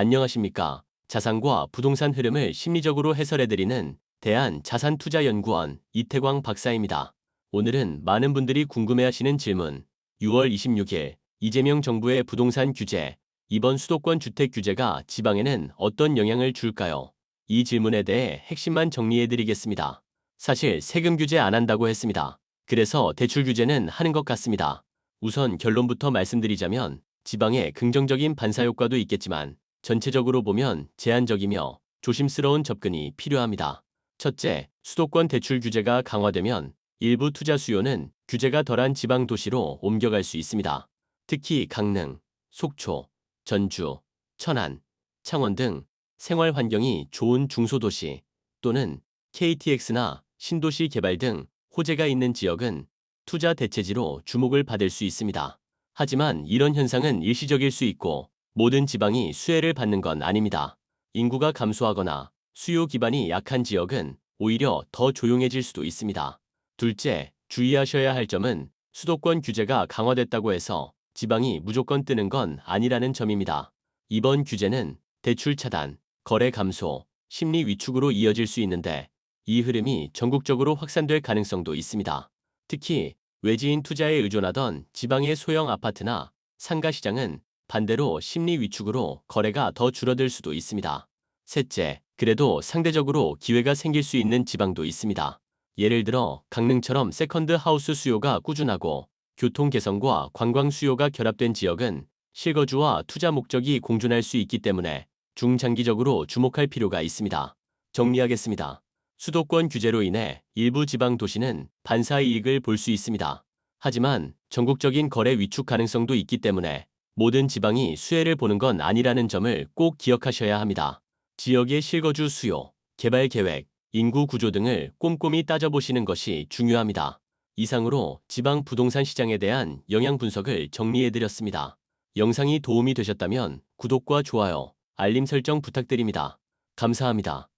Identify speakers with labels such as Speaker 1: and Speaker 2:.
Speaker 1: 안녕하십니까. 자산과 부동산 흐름을 심리적으로 해설해드리는 대한자산투자연구원 이태광 박사입니다. 오늘은 많은 분들이 궁금해하시는 질문 6월 26일 이재명 정부의 부동산 규제 이번 수도권 주택 규제가 지방에는 어떤 영향을 줄까요? 이 질문에 대해 핵심만 정리해드리겠습니다. 사실 세금 규제 안 한다고 했습니다. 그래서 대출 규제는 하는 것 같습니다. 우선 결론부터 말씀드리자면 지방에 긍정적인 반사효과도 있겠지만 전체적으로 보면 제한적이며 조심스러운 접근이 필요합니다. 첫째, 수도권 대출 규제가 강화되면 일부 투자 수요는 규제가 덜한 지방 도시로 옮겨갈 수 있습니다. 특히 강릉, 속초, 전주, 천안, 창원 등 생활 환경이 좋은 중소도시 또는 KTX나 신도시 개발 등 호재가 있는 지역은 투자 대체지로 주목을 받을 수 있습니다. 하지만 이런 현상은 일시적일 수 있고 모든 지방이 수혜를 받는 건 아닙니다. 인구가 감소하거나 수요 기반이 약한 지역은 오히려 더 조용해질 수도 있습니다. 둘째, 주의하셔야 할 점은 수도권 규제가 강화됐다고 해서 지방이 무조건 뜨는 건 아니라는 점입니다. 이번 규제는 대출 차단, 거래 감소, 심리 위축으로 이어질 수 있는데 이 흐름이 전국적으로 확산될 가능성도 있습니다. 특히 외지인 투자에 의존하던 지방의 소형 아파트나 상가 시장은 반대로 심리 위축으로 거래가 더 줄어들 수도 있습니다. 셋째, 그래도 상대적으로 기회가 생길 수 있는 지방도 있습니다. 예를 들어 강릉처럼 세컨드 하우스 수요가 꾸준하고 교통 개선과 관광 수요가 결합된 지역은 실거주와 투자 목적이 공존할 수 있기 때문에 중장기적으로 주목할 필요가 있습니다. 정리하겠습니다. 수도권 규제로 인해 일부 지방 도시는 반사 이익을 볼 수 있습니다. 하지만 전국적인 거래 위축 가능성도 있기 때문에 모든 지방이 수혜를 보는 건 아니라는 점을 꼭 기억하셔야 합니다. 지역의 실거주 수요, 개발 계획, 인구 구조 등을 꼼꼼히 따져보시는 것이 중요합니다. 이상으로 지방 부동산 시장에 대한 영향 분석을 정리해드렸습니다. 영상이 도움이 되셨다면 구독과 좋아요, 알림 설정 부탁드립니다. 감사합니다.